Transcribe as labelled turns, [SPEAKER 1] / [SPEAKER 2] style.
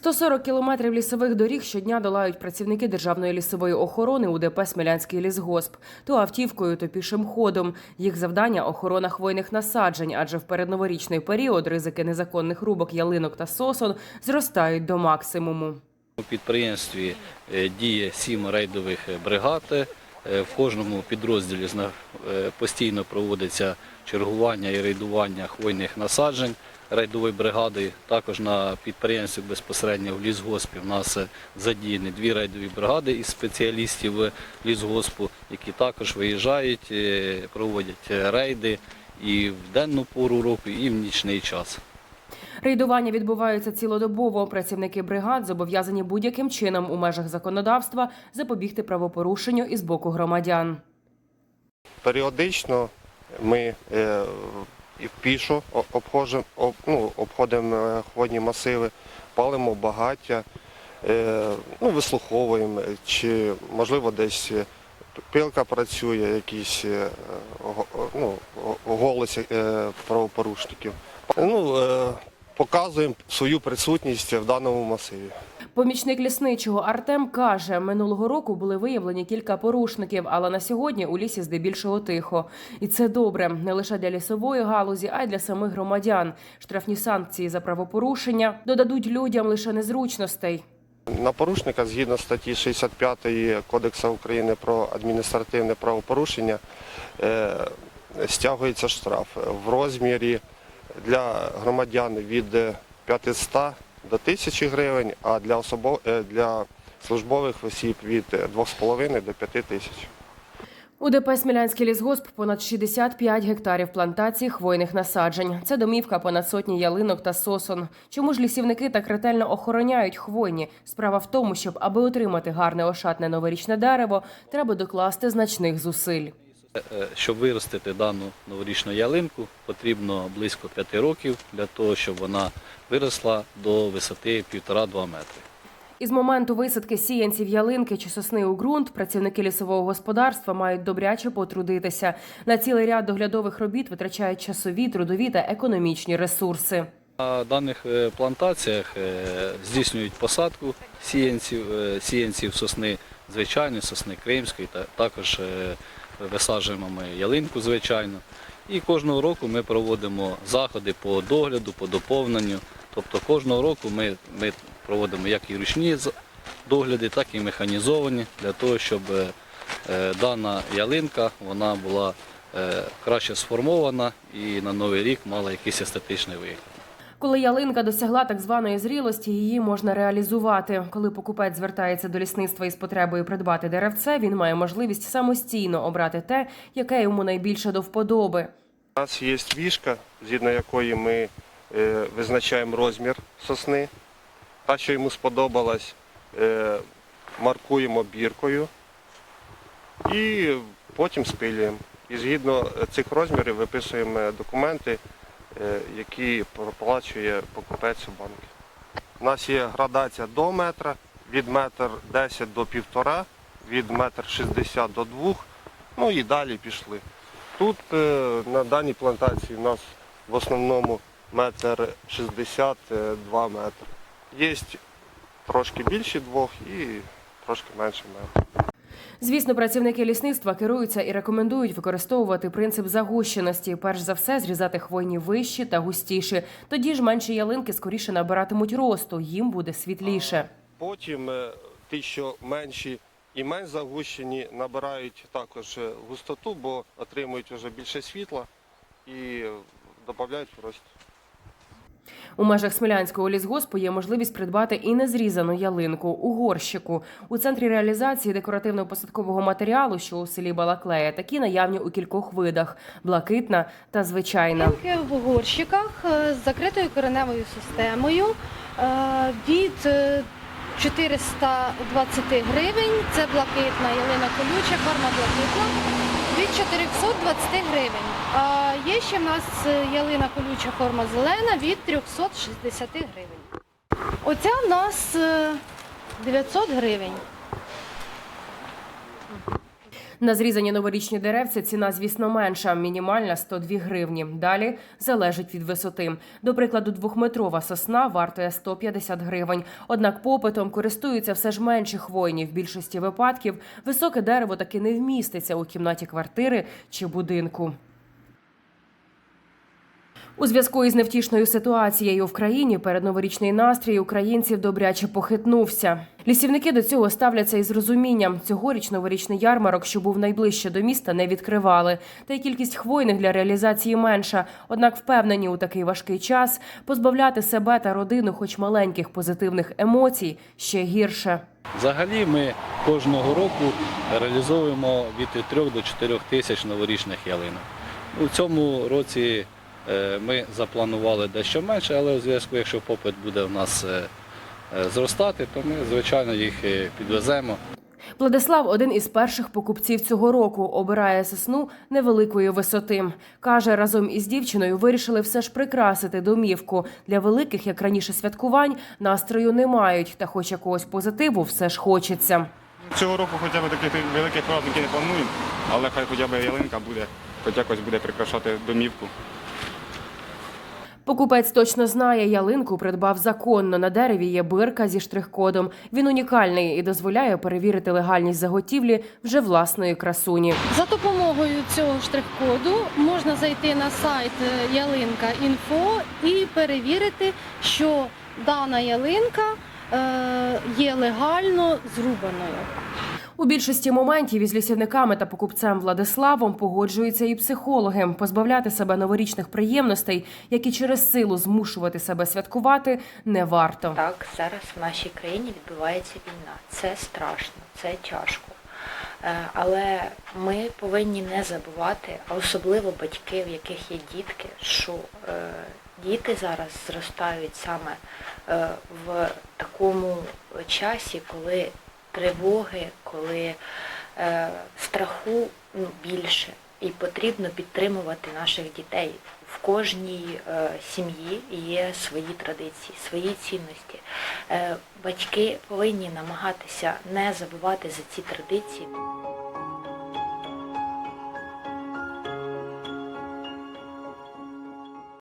[SPEAKER 1] 140 кілометрів лісових доріг щодня долають працівники державної лісової охорони УДП Смілянський лісгосп. То автівкою, то пішим ходом. Їх завдання охорона хвойних насаджень, адже в передноворічний період ризики незаконних рубок ялинок та сосон зростають до максимуму.
[SPEAKER 2] У підприємстві е, діє сім рейдових бригад. Е, В кожному підрозділі е, постійно проводиться чергування і рейдування хвойних насаджень рейдової бригади. Також на підприємстві безпосередньо в лісгоспі в нас задіяні дві рейдові бригади із спеціалістів лісгоспу, які також виїжджають, е, проводять е, рейди і в денну пору року, і в нічний час.
[SPEAKER 1] Рейдування відбуваються цілодобово. Працівники бригад зобов'язані будь-яким чином у межах законодавства запобігти правопорушенню із боку громадян.
[SPEAKER 3] Періодично ми е, і пішо о- обходжем- об- ну, обходимо е, масиви, палимо багаття, е, ну, вислуховуємо, е, чи можливо десь пилка працює, якісь ну, го- голоси е, правопорушників. Ну, показуємо свою присутність в даному масиві.
[SPEAKER 1] Помічник лісничого Артем каже, минулого року були виявлені кілька порушників, але на сьогодні у лісі здебільшого тихо. І це добре не лише для лісової галузі, а й для самих громадян. Штрафні санкції за правопорушення додадуть людям лише незручностей.
[SPEAKER 3] На порушника згідно статті 65 Кодексу України про адміністративне правопорушення е, стягується штраф в розмірі для громадян від 500 до 1000 гривень, а для, особо, е, для службових осіб від 2,5 до 5 тисяч.
[SPEAKER 1] У ДП Смілянський лісгосп понад 65 гектарів плантацій хвойних насаджень. Це домівка понад сотні ялинок та сосон. Чому ж лісівники так ретельно охороняють хвойні? Справа в тому, щоб аби отримати гарне ошатне новорічне дерево, треба докласти значних зусиль.
[SPEAKER 2] Е, Щоб виростити дану новорічну ялинку, потрібно близько 5 років для того, щоб вона виросла до висоти 1,5-2 метри.
[SPEAKER 1] Із моменту висадки сіянців ялинки чи сосни у ґрунт працівники лісового господарства мають добряче потрудитися. На цілий ряд доглядових робіт витрачають часові, трудові та економічні ресурси.
[SPEAKER 2] На даних е, плантаціях е, здійснюють посадку сіянців, е, сіянців сосни звичайної, сосни кримської, та також е, висаджуємо ми ялинку звичайно. І кожного року ми проводимо заходи по догляду, по доповненню. Тобто кожного року ми, ми проводимо як і ручні догляди, так і механізовані для того, щоб е, е, дана ялинка вона була е, краще сформована і на новий рік мала якийсь естетичний вигляд.
[SPEAKER 1] Коли ялинка досягла так званої зрілості, її можна реалізувати. Коли покупець звертається до лісництва із потребою придбати деревце, він має можливість самостійно обрати те, яке йому найбільше до вподоби.
[SPEAKER 3] У нас є вішка, згідно якої ми е, визначаємо розмір сосни. Та, що йому сподобалась, е, маркуємо біркою і потім спилюємо. І згідно цих розмірів виписуємо документи, е, які проплачує покупець у банку. У нас є градація до метра, від метр 10 до півтора, від метр 60 до 2, ну і далі пішли. Тут е, на даній плантації у нас в основному метр 62 метри. Є трошки більші двох і трошки менше метр.
[SPEAKER 1] Звісно, працівники лісництва керуються і рекомендують використовувати принцип загущеності. Перш за все, зрізати хвойні вищі та густіші. Тоді ж менші ялинки скоріше набиратимуть росту, їм буде світліше.
[SPEAKER 3] Потім е, ті, що менші і менш загущені, набирають також е, густоту, бо отримують вже більше світла і додають рост.
[SPEAKER 1] У межах Смілянського лісгоспу є можливість придбати і незрізану ялинку у горщику. У центрі реалізації декоративно-посадкового матеріалу, що у селі Балаклея, такі наявні у кількох видах: блакитна та звичайна.
[SPEAKER 4] В горщиках е, з закритою кореневою системою е, від е, 420 гривень. Це блакитна ялина колюча, форма блакитна. Від 420 гривень. А є ще в нас е, ялина колюча форма зелена від 360 гривень. Оця в нас е, 900 гривень.
[SPEAKER 1] На зрізані новорічні деревця ціна, звісно, менша, мінімальна 102 гривні. Далі залежить від висоти. До прикладу, двохметрова сосна вартує 150 гривень. Однак попитом користуються все ж менші хвойні. В більшості випадків високе дерево таки не вміститься у кімнаті квартири чи будинку. У зв'язку із невтішною ситуацією в країні передноворічний настрій українців добряче похитнувся. Лісівники до цього ставляться із розумінням. Цьогоріч новорічний ярмарок, що був найближче до міста, не відкривали. Та й кількість хвойних для реалізації менша. Однак впевнені у такий важкий час позбавляти себе та родину, хоч маленьких позитивних емоцій, ще гірше.
[SPEAKER 2] Взагалі ми кожного року реалізовуємо від 3 до 4 тисяч новорічних ялинок. У цьому році ми запланували дещо менше, але у зв'язку, якщо попит буде в нас е, е, зростати, то ми, звичайно, їх е, підвеземо.
[SPEAKER 1] Владислав один із перших покупців цього року. Обирає сосну невеликої висоти. Каже, разом із дівчиною вирішили все ж прикрасити домівку. Для великих, як раніше, святкувань настрою не мають, та хоч якогось позитиву все ж хочеться.
[SPEAKER 5] Цього року хоча б таких великих праздників не плануємо, але хай хоча б ялинка буде, хоч якось буде прикрашати домівку.
[SPEAKER 1] Покупець точно знає, ялинку придбав законно. На дереві є бирка зі штрих-кодом. Він унікальний і дозволяє перевірити легальність заготівлі вже власної красуні.
[SPEAKER 4] За допомогою цього штрих-коду можна зайти на сайт е, ялинка.інфо і перевірити, що дана ялинка е, є легально зрубаною.
[SPEAKER 1] У більшості моментів із лісівниками та покупцем Владиславом погоджуються і психологи. Позбавляти себе новорічних приємностей, які через силу змушувати себе святкувати, не варто.
[SPEAKER 6] Так, зараз в нашій країні відбувається війна. Це страшно, це тяжко. Е, Але ми повинні не забувати, а особливо батьки, в яких є дітки, що е, діти зараз зростають саме е, в такому часі, коли тривоги, коли е, страху ну, більше. І потрібно підтримувати наших дітей. В кожній е, сім'ї є свої традиції, свої цінності. Е, батьки повинні намагатися не забувати за ці традиції.